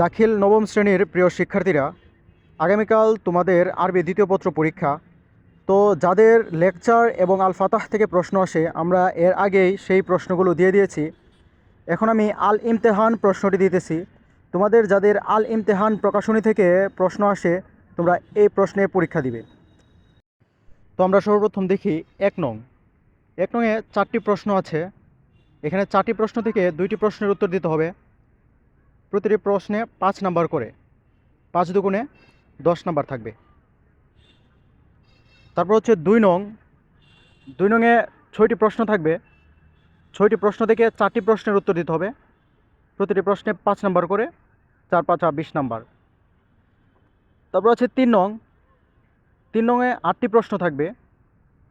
দাখিল নবম শ্রেণির প্রিয় শিক্ষার্থীরা, আগামীকাল তোমাদের আরবি দ্বিতীয় পত্র পরীক্ষা। তো যাদের লেকচার এবং আল ফাতাহ থেকে প্রশ্ন আসে, আমরা এর আগেই সেই প্রশ্নগুলো দিয়ে দিয়েছি। এখন আমি আল ইমতেহান প্রশ্নটি দিতেছি। তোমাদের যাদের আল ইমতেহান প্রকাশনী থেকে প্রশ্ন আসে, তোমরা এই প্রশ্নে পরীক্ষা দিবে। তো আমরা সর্বপ্রথম দেখি এক নং। এক নংয়ে চারটি প্রশ্ন আছে। এখানে চারটি প্রশ্ন থেকে দুইটি প্রশ্নের উত্তর দিতে হবে। প্রতিটি প্রশ্নে পাঁচ নাম্বার করে। পাঁচ দুগুণে দশ নাম্বার থাকবে। তারপর হচ্ছে দুই নং। দুই নংয়ে ছয়টি প্রশ্ন থাকবে। ছয়টি প্রশ্ন থেকে চারটি প্রশ্নের উত্তর দিতে হবে। প্রতিটি প্রশ্নে পাঁচ নাম্বার করে, চার পাঁচ বিশ নাম্বার। তারপর আছে তিন নং। তিন নংয়ে আটটি প্রশ্ন থাকবে।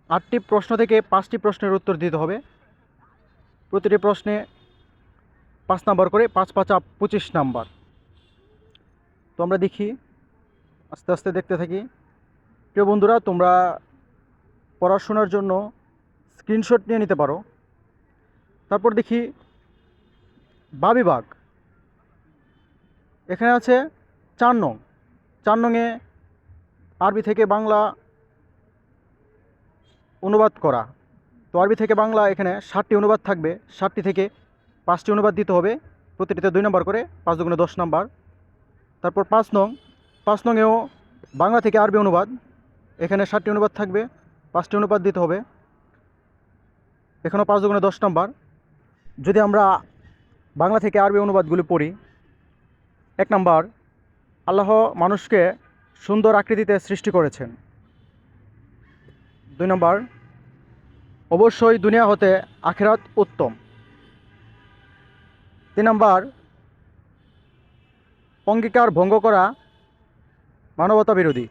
আটটি প্রশ্ন থেকে পাঁচটি প্রশ্নের উত্তর দিতে হবে। প্রতিটি প্রশ্নে পাঁচ নাম্বার করে, পাঁচ পাঁচা পঁচিশ নাম্বার। তো আমরা দেখি, আস্তে আস্তে দেখতে থাকি। প্রিয় বন্ধুরা, তোমরা পড়াশোনার জন্য স্ক্রিনশট নিয়ে নিতে পারো। তারপর দেখি বাবিবাগ এখানে আছে চার নং। চার নংয়ে আরবি থেকে বাংলা অনুবাদ করা। তো আরবি থেকে বাংলা এখানে ষাটটি অনুবাদ থাকবে। ষাটটি থেকে পাঁচটি অনুবাদ দিতে হবে, প্রতিটিতে দুই নম্বর করে, পাঁচ দুগুণে দশ নাম্বার। তারপর পাঁচ নং, পাঁচ নংয়েও বাংলা থেকে আরবি অনুবাদ, এখানে ষাটটি অনুবাদ থাকবে, পাঁচটি অনুবাদ দিতে হবে। এখানেও পাঁচ দুগুণে দশ নাম্বার। যদি আমরা বাংলা থেকে আরবি অনুবাদগুলি পড়ি, এক নাম্বার, আল্লাহ মানুষকে সুন্দর আকৃতিতে সৃষ্টি করেছেন। দুই নম্বর, অবশ্যই দুনিয়া হতে আখেরাত উত্তম। তিন নম্বর, অঙ্গীকার ভঙ্গ করা মানবতা বিরোধী।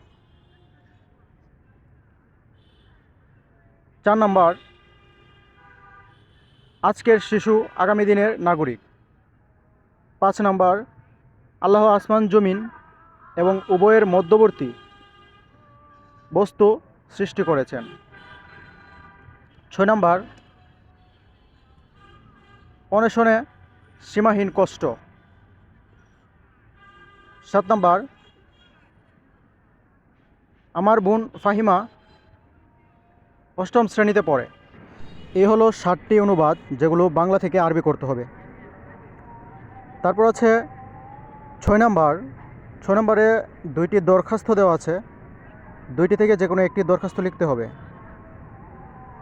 চার নম্বর, আজকের শিশু আগামী দিনের নাগরিক। পাঁচ নম্বর, আল্লাহ আসমান, জমিন এবং উভয়ের মধ্যবর্তী বস্তু সৃষ্টি করেছেন। ছয় নম্বর অন্বেষণে সীমাহীন কষ্ট। সাত নম্বর। আমার বোন ফাহিমা অষ্টম শ্রেণীতে পড়ে। এই হলো ষাটটি অনুবাদ যেগুলো বাংলা থেকে আরবি করতে হবে। তারপর আছে ছয় নম্বর। ছয় নম্বরে দুইটি দরখাস্ত দেওয়া আছে। দুইটি থেকে যে কোনো একটি দরখাস্ত লিখতে হবে।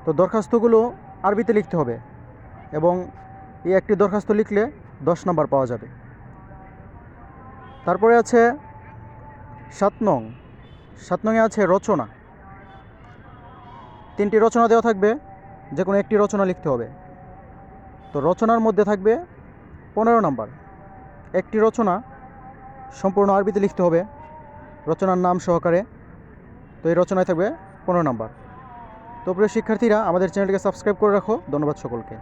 তো দরখাস্তগুলো আরবিতে লিখতে হবে এবং এই একটি দরখাস্ত লিখলে দশ নম্বর পাওয়া যাবে। তারপরে আছে সাত নং। সাত নংয়ে আছে রচনা। তিনটি রচনা দেওয়া থাকবে যে কোনো একটি রচনা লিখতে হবে। তো রচনার মধ্যে থাকবে পনেরো নাম্বার। একটি রচনা সম্পূর্ণ আরবিতে লিখতে হবে, রচনার নাম সহকারে। তো এই রচনায় থাকবে পনেরো নাম্বার। তো প্রিয় শিক্ষার্থীরা, আমাদের চ্যানেলটিকে সাবস্ক্রাইব করে রাখো। ধন্যবাদ সকলকে।